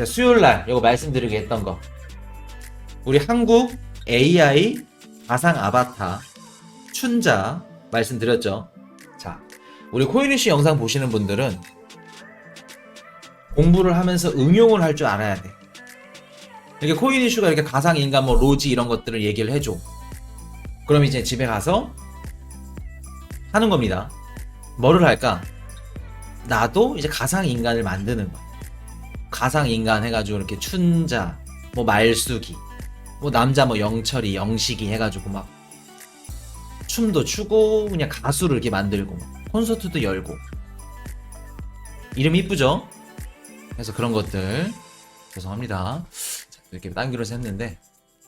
자, 수요일 날 이거 말씀드리게 했던 거. 우리 한국 AI 가상 아바타 춘자 말씀드렸죠. 자, 우리 코인이씨 영상 보시는 분들은 공부를 하면서 응용을 할 줄 알아야 돼. 이렇게 코인 이슈가 이렇게 가상 인간 뭐 로지 이런 것들을 얘기를 해줘. 그럼 이제 집에 가서 하는 겁니다. 뭐를 할까? 나도 이제 가상 인간을 만드는 거야. 가상 인간 해가지고 이렇게 춘자, 뭐 말숙이, 뭐 남자 뭐 영철이, 영식이 해가지고 막 춤도 추고 그냥 가수를 이렇게 만들고 콘서트도 열고 이름 이쁘죠? 그래서 그런 것들 죄송합니다. 자, 이렇게 딴기로서 했는데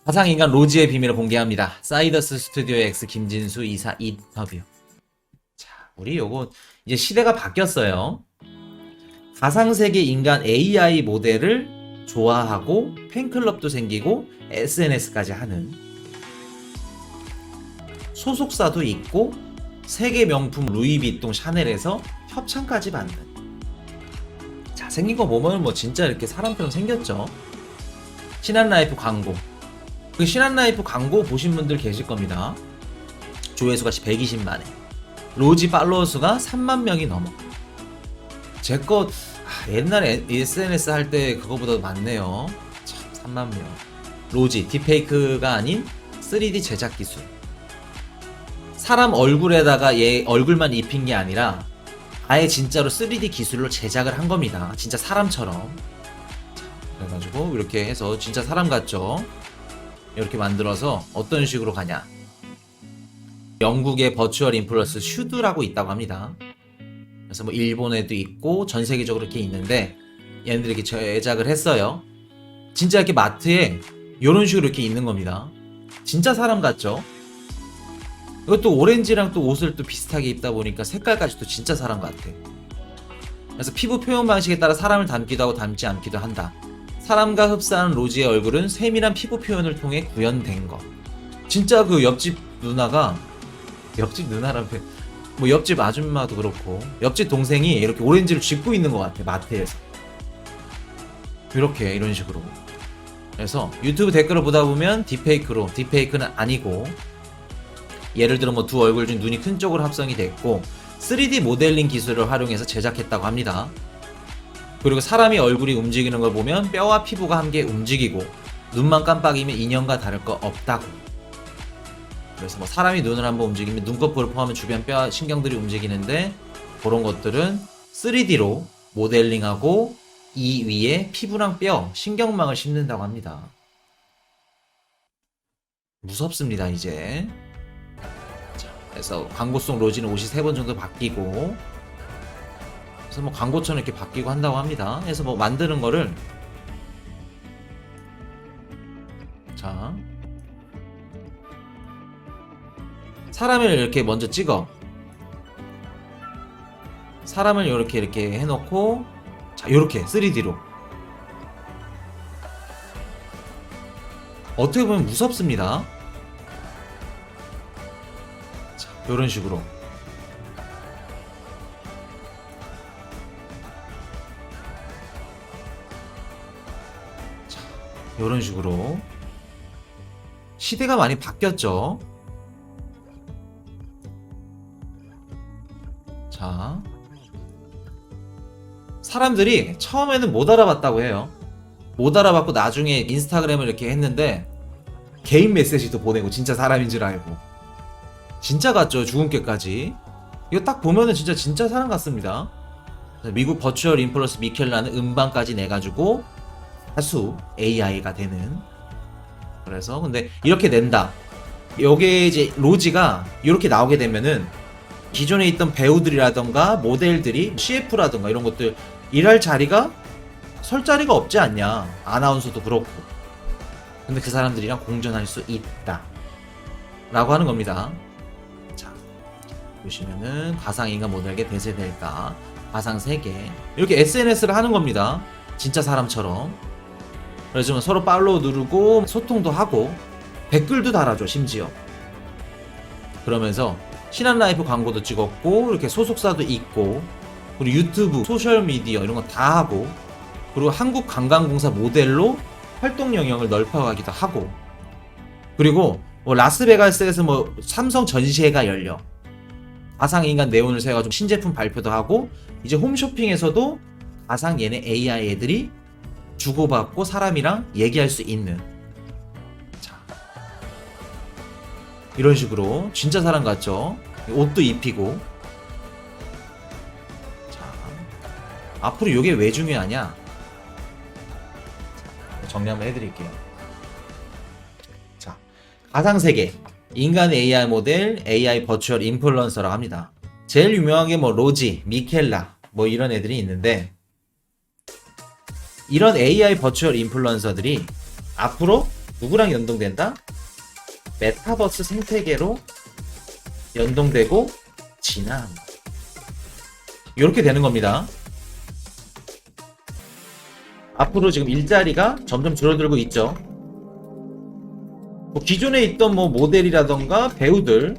가상인간 로지의 비밀을 공개합니다. 사이더스 스튜디오 X 김진수 이사 인터뷰. 자, 우리 요거 이제 시대가 바뀌었어요. 가상세계 인간 AI 모델을 좋아하고 팬클럽도 생기고 SNS까지 하는 소속사도 있고 세계 명품 루이비통 샤넬에서 협찬까지 받는. 자 생긴 거 보면 뭐 진짜 이렇게 사람처럼 생겼죠. 신한라이프 광고. 그 신한라이프 광고 보신 분들 계실 겁니다. 조회수가 120만회 로지 팔로워 수가 3만 명이 넘어. 아, 옛날에 SNS 할 때 그거보다 많네요 참 3만 명 로지 딥페이크가 아닌 3D 제작 기술 사람 얼굴에다가 얘 얼굴만 입힌 게 아니라 아예 진짜로 3D 기술로 제작을 한 겁니다. 진짜 사람처럼. 자, 그래가지고 이렇게 해서 진짜 사람 같죠? 이렇게 만들어서 어떤 식으로 가냐? 영국의 버추얼 인플루언스 슈드라고 있다고 합니다. 그래서 뭐 일본에도 있고 전 세계적으로 이렇게 있는데 얘네들이 이렇게 제작을 했어요. 진짜 이렇게 마트에 이런 식으로 이렇게 있는 겁니다. 진짜 사람 같죠? 이것도 오렌지랑 또 옷을 또 비슷하게 입다 보니까 색깔까지 도 진짜 사람 같아. 그래서 피부 표현 방식에 따라 사람을 닮기도 하고 닮지 않기도 한다. 사람과 흡사한 로지의 얼굴은 세밀한 피부 표현을 통해 구현된 것. 진짜 그 옆집 누나가 옆집 누나라면 뭐 옆집 아줌마도 그렇고 옆집 동생이 이렇게 오렌지를 쥐고 있는 것 같아 마트에서. 이렇게 이런 식으로. 그래서 유튜브 댓글을 보다 보면 딥페이크로 딥페이크는 아니고 예를 들어 뭐 두 얼굴 중 눈이 큰 쪽으로 합성이 됐고 3D 모델링 기술을 활용해서 제작했다고 합니다. 그리고 사람이 얼굴이 움직이는 걸 보면 뼈와 피부가 함께 움직이고 눈만 깜빡이면 인형과 다를 거 없다고. 그래서 뭐 사람이 눈을 한번 움직이면 눈꺼풀을 포함한 주변 뼈 신경들이 움직이는데 그런 것들은 3D로 모델링하고 이 위에 피부랑 뼈, 신경망을 심는다고 합니다. 무섭습니다, 이제. 그래서 광고송 로지는 옷이 세번 정도 바뀌고 그래서 뭐 광고처럼 이렇게 바뀌고 한다고 합니다. 그래서 뭐 만드는 거를 자 사람을 이렇게 먼저 찍어 사람을 이렇게 이렇게 해놓고 자 이렇게 3D로 어떻게 보면 무섭습니다. 이런 식으로 자, 이런 식으로 시대가 많이 바뀌었죠. 사람들이 처음에는 못 알아봤다고 해요. 못 알아봤고 나중에 인스타그램을 이렇게 했는데 개인 메시지도 보내고 진짜 사람인 줄 알고. 진짜 같죠 죽음께까지. 이거 딱 보면은 진짜 진짜 사람 같습니다. 미국 버추얼 인플루언스 미켈라는 음반까지 내가지고 가수 AI가 되는. 그래서 근데 이렇게 낸다. 요게 이제 로지가 이렇게 나오게 되면은 기존에 있던 배우들이라던가 모델들이 CF라던가 이런 것들 일할 자리가 설 자리가 없지 않냐. 아나운서도 그렇고. 근데 그 사람들이랑 공존할 수 있다. 라고 하는 겁니다. 보시면은 가상인간 모델에게 대세될까 가상 세계 이렇게 SNS를 하는 겁니다. 진짜 사람처럼. 그래서 서로 팔로우 누르고 소통도 하고 댓글도 달아줘 심지어. 그러면서 신한 라이프 광고도 찍었고 이렇게 소속사도 있고 그리고 유튜브 소셜미디어 이런 거 다 하고 그리고 한국관광공사 모델로 활동 영역을 넓혀가기도 하고 그리고 뭐 라스베가스에서 뭐 삼성 전시회가 열려. 가상인간 네온을 세가지고 신제품 발표도 하고 이제 홈쇼핑에서도 가상 얘네 AI 애들이 주고받고 사람이랑 얘기할 수 있는. 자. 이런 식으로 진짜 사람 같죠? 옷도 입히고 앞으로 이게 왜 중요하냐 자, 정리 한번 해드릴게요 자 가상 세계 인간 AI 모델 AI 버추얼 인플루언서라고 합니다 제일 유명한 게 뭐 로지, 미켈라 뭐 이런 애들이 있는데 이런 AI 버추얼 인플루언서들이 앞으로 누구랑 연동된다? 메타버스 생태계로 연동되고 진화한다. 이렇게 되는 겁니다. 앞으로 지금 일자리가 점점 줄어들고 있죠. 뭐 기존에 있던 뭐 모델이라던가 배우들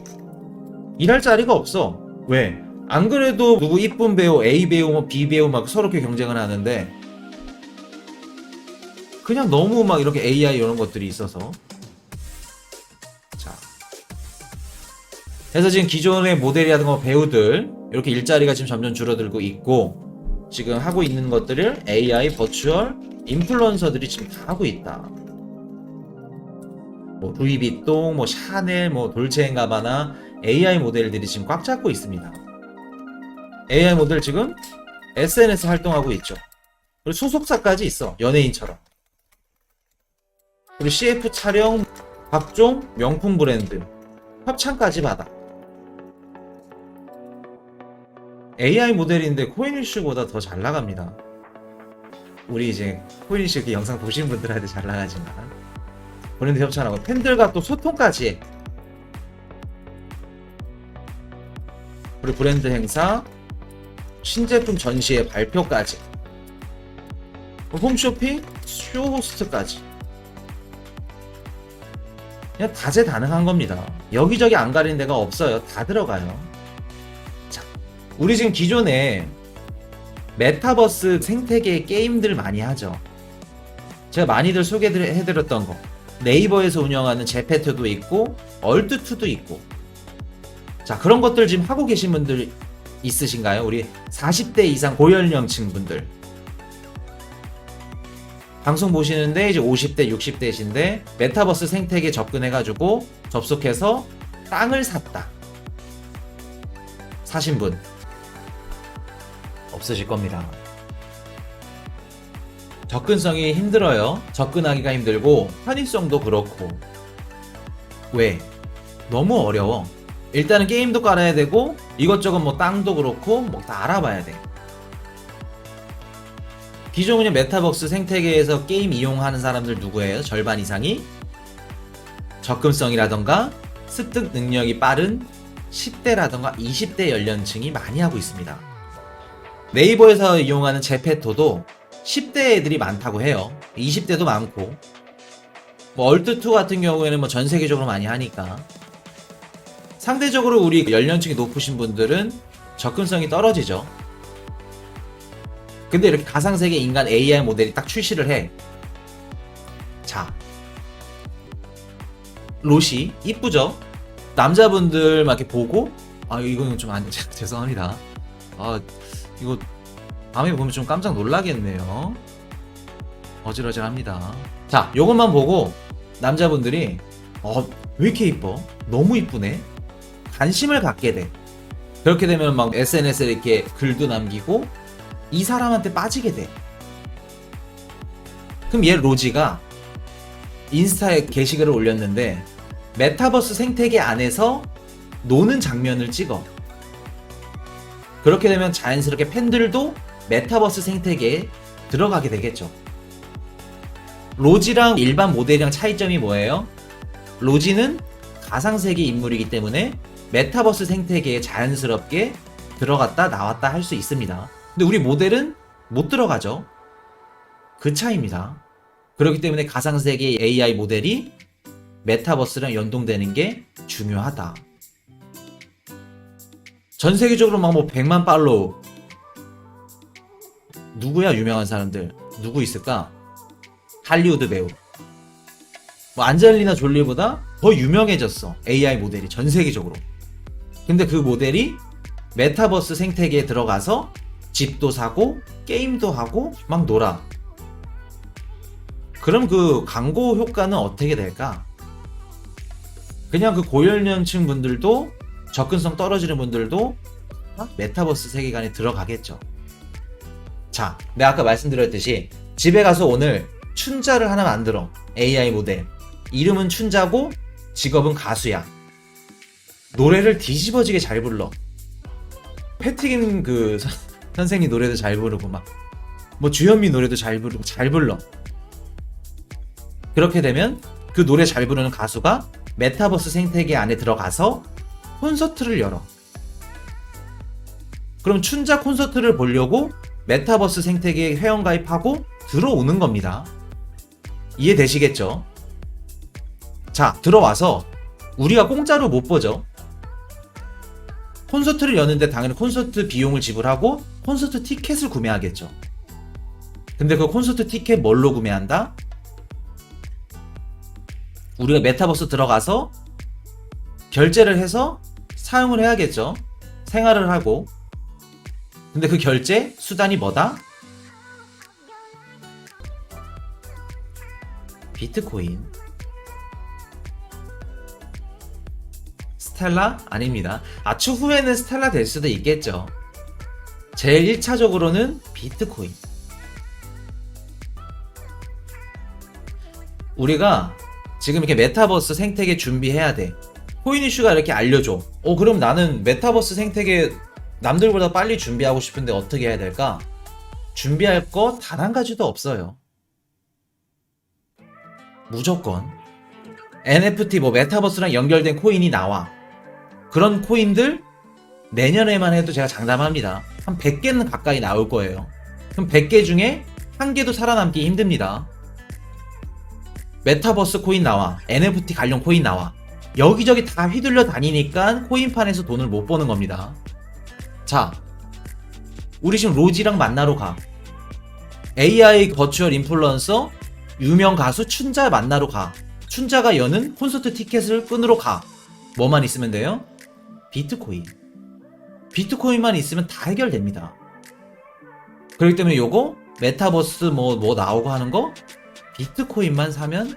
일할 자리가 없어. 왜? 안 그래도 누구 이쁜 배우, A 배우, 뭐 B 배우 막 서로 이렇게 경쟁을 하는데 그냥 너무 막 이렇게 AI 이런 것들이 있어서 자 그래서 지금 기존의 모델이라든가 배우들 이렇게 일자리가 지금 점점 줄어들고 있고 지금 하고 있는 것들을 AI 버추얼 인플루언서들이 지금 다 하고 있다. 뭐 루이비통, 뭐 샤넬, 뭐 돌체앤가바나 AI 모델들이 지금 꽉 잡고 있습니다. AI 모델 지금 SNS 활동하고 있죠. 그리고 소속사까지 있어. 연예인처럼. 그리고 CF 촬영, 각종 명품 브랜드, 협찬까지 받아. AI 모델인데 코인이슈보다 더 잘 나갑니다. 우리 이제 코인이슈 이렇게 영상 보신 분들한테 잘 나가지만 브랜드 협찬하고 팬들과 또 소통까지 해. 그리고 브랜드 행사, 신제품 전시회 발표까지 홈쇼핑, 쇼 호스트까지 그냥 다재다능한 겁니다. 여기저기 안 가리는 데가 없어요. 다 들어가요. 자, 우리 지금 기존에 메타버스 생태계 게임들 많이 하죠. 제가 많이들 소개해드렸던 거. 네이버에서 운영하는 제페트도 있고, 얼트투도 있고. 자, 그런 것들 지금 하고 계신 분들 있으신가요? 우리 40대 이상 고연령층 분들. 방송 보시는데 이제 50대, 60대신데 메타버스 생태계 접근해가지고 접속해서 땅을 샀다. 사신 분 없으실 겁니다. 접근성이 힘들어요. 접근하기가 힘들고 편의성도 그렇고 왜? 너무 어려워. 일단은 게임도 깔아야 되고 이것저것 뭐 땅도 그렇고 뭐 다 알아봐야 돼. 기존 그냥 메타버스 생태계에서 게임 이용하는 사람들 누구예요? 절반 이상이 접근성이라던가 습득 능력이 빠른 10대라던가 20대 연령층이 많이 하고 있습니다. 네이버에서 이용하는 제페토도 10대 애들이 많다고 해요. 20대도 많고. 뭐 얼트투 같은 경우에는 뭐 전 세계적으로 많이 하니까. 상대적으로 우리 연령층이 높으신 분들은 접근성이 떨어지죠. 근데 이렇게 가상세계 인간 AI 모델이 딱 출시를 해. 자. 로시, 이쁘죠? 남자분들 막 이렇게 보고, 아, 이거는 좀 안, 죄송합니다. 아, 이거 밤에 보면 좀 깜짝 놀라겠네요. 어질어질합니다. 자, 요것만 보고 남자분들이, 어, 왜 이렇게 이뻐? 너무 이쁘네? 관심을 갖게 돼. 그렇게 되면 막 SNS에 이렇게 글도 남기고, 이 사람한테 빠지게 돼. 그럼 얘 로지가 인스타에 게시글을 올렸는데 메타버스 생태계 안에서 노는 장면을 찍어. 그렇게 되면 자연스럽게 팬들도 메타버스 생태계에 들어가게 되겠죠. 로지랑 일반 모델이랑 차이점이 뭐예요? 로지는 가상세계 인물이기 때문에 메타버스 생태계에 자연스럽게 들어갔다 나왔다 할 수 있습니다. 근데 우리 모델은 못 들어가죠. 그 차이입니다. 그렇기 때문에 가상세계 AI 모델이 메타버스랑 연동되는 게 중요하다. 전 세계적으로 막 뭐 100만 팔로우. 누구야, 유명한 사람들? 누구 있을까? 할리우드 배우. 뭐 안젤리나 졸리보다 더 유명해졌어. AI 모델이 전 세계적으로. 근데 그 모델이 메타버스 생태계에 들어가서 집도 사고 게임도 하고 막 놀아. 그럼 그 광고 효과는 어떻게 될까? 그냥 그 고연령층 분들도 접근성 떨어지는 분들도 다 메타버스 세계관에 들어가겠죠. 자, 내가 아까 말씀드렸듯이 집에 가서 오늘 춘자를 하나 만들어. AI 모델. 이름은 춘자고 직업은 가수야. 노래를 뒤집어지게 잘 불러. 패티김 그 선- 선생님 노래도 잘 부르고 막 뭐 주현미 노래도 잘 부르고 잘 불러. 그렇게 되면 그 노래 잘 부르는 가수가 메타버스 생태계 안에 들어가서 콘서트를 열어. 그럼 춘자 콘서트를 보려고 메타버스 생태계에 회원가입하고 들어오는 겁니다. 이해되시겠죠? 자, 들어와서 우리가 공짜로 못 보죠. 콘서트를 여는데 당연히 콘서트 비용을 지불하고 콘서트 티켓을 구매하겠죠. 근데 그 콘서트 티켓 뭘로 구매한다? 우리가 메타버스 들어가서 결제를 해서 사용을 해야겠죠. 생활을 하고. 근데 그 결제 수단이 뭐다? 비트코인. 스텔라? 아닙니다. 아, 추후에는 스텔라 될 수도 있겠죠. 제일 1차적으로는 비트코인. 우리가 지금 이렇게 메타버스 생태계 준비해야 돼. 코인 이슈가 이렇게 알려줘. 어, 그럼 나는 메타버스 생태계 남들보다 빨리 준비하고 싶은데 어떻게 해야 될까? 준비할 거 단 한 가지도 없어요. 무조건 NFT 뭐 메타버스랑 연결된 코인이 나와. 그런 코인들 내년에만 해도 제가 장담합니다. 한 100개는 가까이 나올 거예요. 그럼 100개 중에 한 개도 살아남기 힘듭니다. 메타버스 코인 나와. NFT 관련 코인 나와. 여기저기 다 휘둘려 다니니까 코인판에서 돈을 못 버는 겁니다. 자, 우리 지금 로지랑 만나러 가. AI 버추얼 인플루언서 유명 가수 춘자 만나러 가. 춘자가 여는 콘서트 티켓을 끊으러 가. 뭐만 있으면 돼요? 비트코인. 비트코인만 있으면 다 해결됩니다. 그렇기 때문에 요거 메타버스 뭐뭐 나오고 하는 거 비트코인만 사면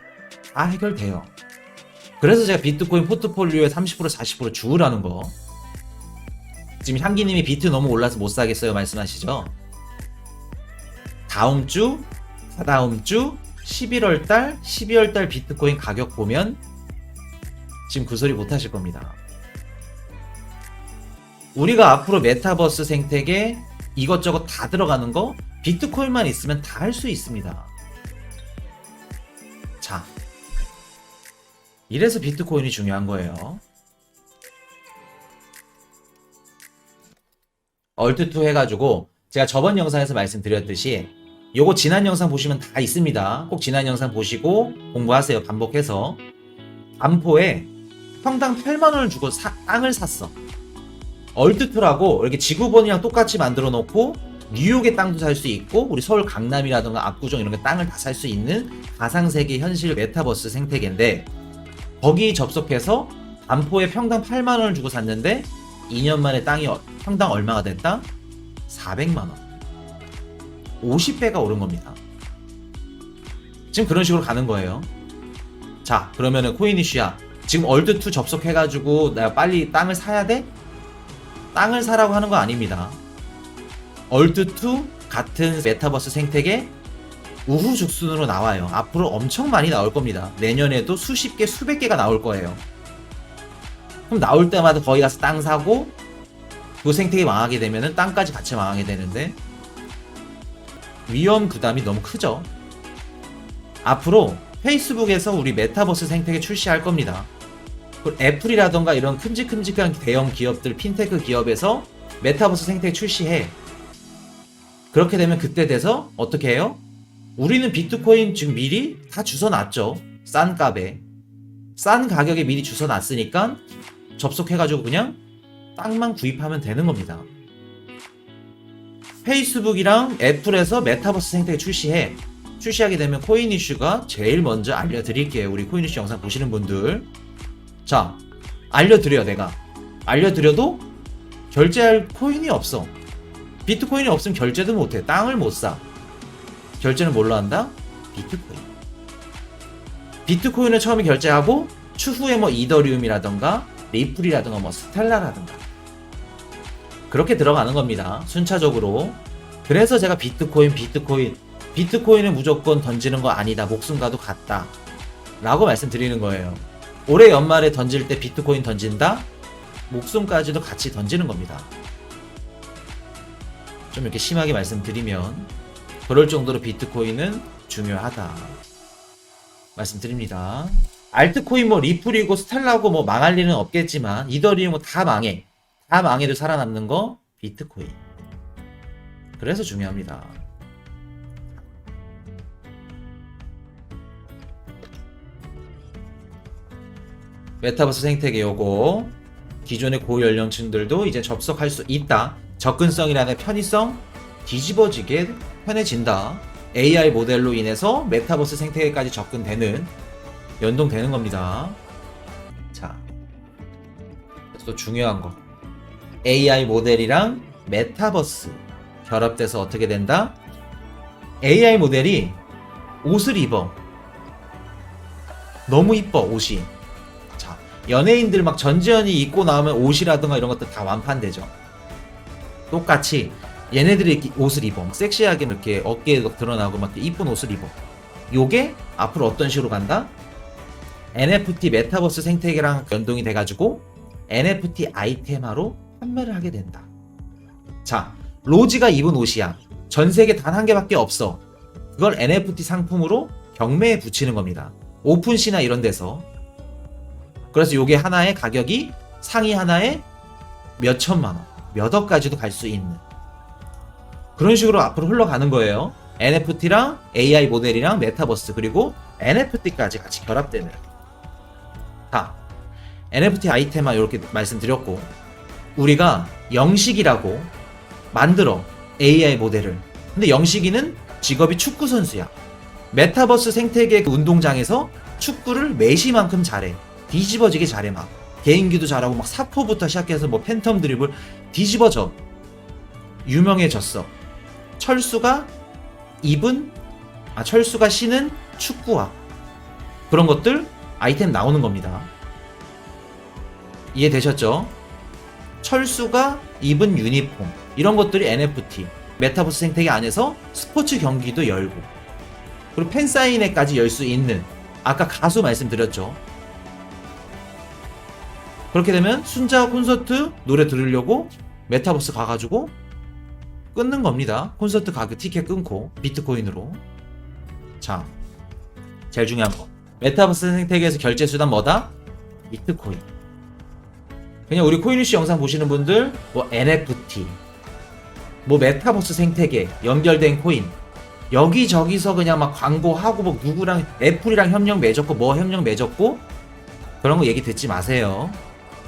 다 해결돼요. 그래서 제가 비트코인 포트폴리오에 30% 40% 주우라는 거. 지금 향기님이 비트 너무 올라서 못 사겠어요 말씀하시죠? 다음 주, 다다음 주, 11월 달, 12월 달 비트코인 가격 보면 지금 그 소리 못 하실 겁니다. 우리가 앞으로 메타버스 생태계 이것저것 다 들어가는 거 비트코인만 있으면 다 할 수 있습니다. 이래서 비트코인이 중요한 거예요. 얼트2 해가지고 제가 저번 영상에서 말씀드렸듯이 요거 지난 영상 보시면 다 있습니다. 꼭 지난 영상 보시고 공부하세요. 반복해서. 반포에 평당 8만원을 주고 사- 땅을 샀어. 얼트2라고 이렇게 지구본이랑 똑같이 만들어 놓고 뉴욕의 땅도 살 수 있고 우리 서울 강남이라든가 압구정 이런 게 땅을 다 살 수 있는 가상세계 현실 메타버스 생태계인데 거기 접속해서 반포에 평당 8만 원을 주고 샀는데 2년 만에 땅이 어- 평당 얼마가 됐다? 400만 원. 50배가 오른 겁니다. 지금 그런 식으로 가는 거예요. 자, 그러면은 이슈야. 지금 얼드2 접속해가지고 내가 빨리 땅을 사야 돼? 땅을 사라고 하는 거 아닙니다. 얼드2 같은 메타버스 생태계 우후죽순으로 나와요. 앞으로 엄청 많이 나올 겁니다. 내년에도 수십 개, 수백 개가 나올 거예요. 그럼 나올 때마다 거기 가서 땅 사고 그 생태계 망하게 되면은 땅까지 같이 망하게 되는데 위험 부담이 너무 크죠. 앞으로 페이스북에서 우리 메타버스 생태계 출시할 겁니다. 그리고 애플이라던가 이런 큼직큼직한 대형 기업들, 핀테크 기업에서 메타버스 생태계 출시해. 그렇게 되면 그때 돼서 어떻게 해요? 우리는 비트코인 지금 미리 다 주워놨죠. 싼 값에. 싼 가격에 미리 주워놨으니까 접속해가지고 그냥 땅만 구입하면 되는 겁니다. 페이스북이랑 애플에서 메타버스 생태계 출시해. 출시하게 되면 코인 이슈가 제일 먼저 알려드릴게요. 우리 코인 이슈 영상 보시는 분들. 자, 알려드려, 내가. 알려드려도 결제할 코인이 없어. 비트코인이 없으면 결제도 못해. 땅을 못 사. 결제는 뭘로 한다? 비트코인. 비트코인을 처음에 결제하고 추후에 뭐 이더리움이라던가 리플이라던가 뭐 스텔라라던가 그렇게 들어가는 겁니다. 순차적으로. 그래서 제가 비트코인, 비트코인, 비트코인은 무조건 던지는 거 아니다. 목숨과도 같다. 라고 말씀드리는 거예요. 올해 연말에 던질 때 비트코인 던진다? 목숨까지도 같이 던지는 겁니다. 좀 이렇게 심하게 말씀드리면 그럴 정도로 비트코인은 중요하다. 말씀드립니다. 알트코인 뭐 리플이고 스텔라고 뭐 망할 일은 없겠지만 이더리움 뭐다 망해. 다 망해도 살아남는 거 비트코인. 그래서 중요합니다. 메타버스 생태계 요거 기존의 고연령층들도 이제 접속할 수 있다. 접근성이라는 편의성 뒤집어지게 편해진다. AI 모델로 인해서 메타버스 생태계까지 접근되는 연동되는 겁니다. 자, 또 중요한 거. AI 모델이랑 메타버스 결합돼서 어떻게 된다? AI 모델이 옷을 입어. 너무 이뻐, 옷이. 자, 연예인들 막 전지현이 입고 나오면 옷이라든가 이런 것들 다 완판되죠. 똑같이 얘네들이 옷을 입어. 막 섹시하게 이렇게 어깨에 드러나고 막 이쁜 옷을 입어. 요게 앞으로 어떤 식으로 간다? NFT 메타버스 생태계랑 연동이 돼가지고 NFT 아이템화로 판매를 하게 된다. 자, 로지가 입은 옷이야. 전 세계 단 한 개밖에 없어. 그걸 NFT 상품으로 경매에 붙이는 겁니다. 오픈시나 이런 데서. 그래서 요게 하나의 가격이 상위 하나에 몇 천만 원, 몇 억까지도 갈 수 있는 그런 식으로 앞으로 흘러가는 거예요. NFT랑 AI 모델이랑 메타버스 그리고 NFT까지 같이 결합되는. 자, NFT 아이템만 이렇게 말씀드렸고 우리가 영식이라고 만들어 AI 모델을. 근데 영식이는 직업이 축구 선수야. 메타버스 생태계 그 운동장에서 축구를 메시만큼 잘해. 뒤집어지게 잘해 막. 개인기도 잘하고 막 사포부터 시작해서 뭐 팬텀 드리블 뒤집어져. 유명해졌어. 철수가 입은 아 철수가 신은 축구화 그런 것들 아이템 나오는 겁니다. 이해되셨죠? 철수가 입은 유니폼 이런 것들이 NFT 메타버스 생태계 안에서 스포츠 경기도 열고 그리고 팬 사인회까지 열 수 있는 아까 가수 말씀드렸죠. 그렇게 되면 순자 콘서트 노래 들으려고 메타버스 가가지고 끊는 겁니다. 콘서트 가격 티켓 끊고 비트코인으로. 자, 제일 중요한 거. 메타버스 생태계에서 결제 수단 뭐다? 비트코인. 그냥 우리 코인이슈 영상 보시는 분들 뭐 NFT, 뭐 메타버스 생태계 연결된 코인 여기저기서 그냥 막 광고하고 뭐 누구랑 애플이랑 협력 맺었고 뭐 협력 맺었고 그런 거 얘기 듣지 마세요.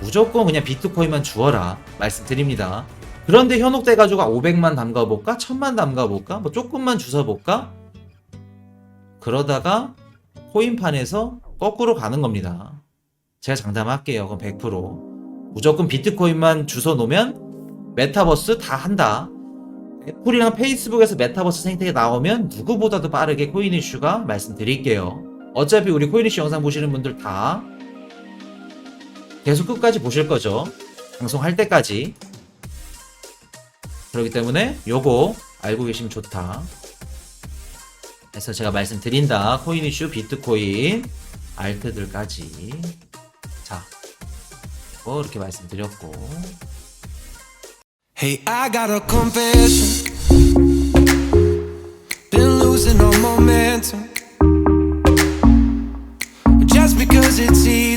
무조건 그냥 비트코인만 주어라 말씀드립니다. 그런데 현혹돼 가지고 500만 담가 볼까? 1000만 담가 볼까? 뭐 조금만 주워 볼까? 그러다가 코인판에서 거꾸로 가는 겁니다. 제가 장담할게요. 그럼 100%. 무조건 비트코인만 주워 놓으면 메타버스 다 한다. 애플이랑 페이스북에서 메타버스 생태계 나오면 누구보다도 빠르게 코인 이슈가 말씀드릴게요. 어차피 우리 코인 이슈 영상 보시는 분들 다 계속 끝까지 보실 거죠. 방송할 때까지. 그렇기 때문에 요거 알고 계시면 좋다. 그래서 제가 말씀드린다. 코인 이슈, 비트코인, 알트들까지. 자, 뭐 이렇게 말씀드렸고. Hey, I got a confession. Been losing all momentum. Just because it's easy.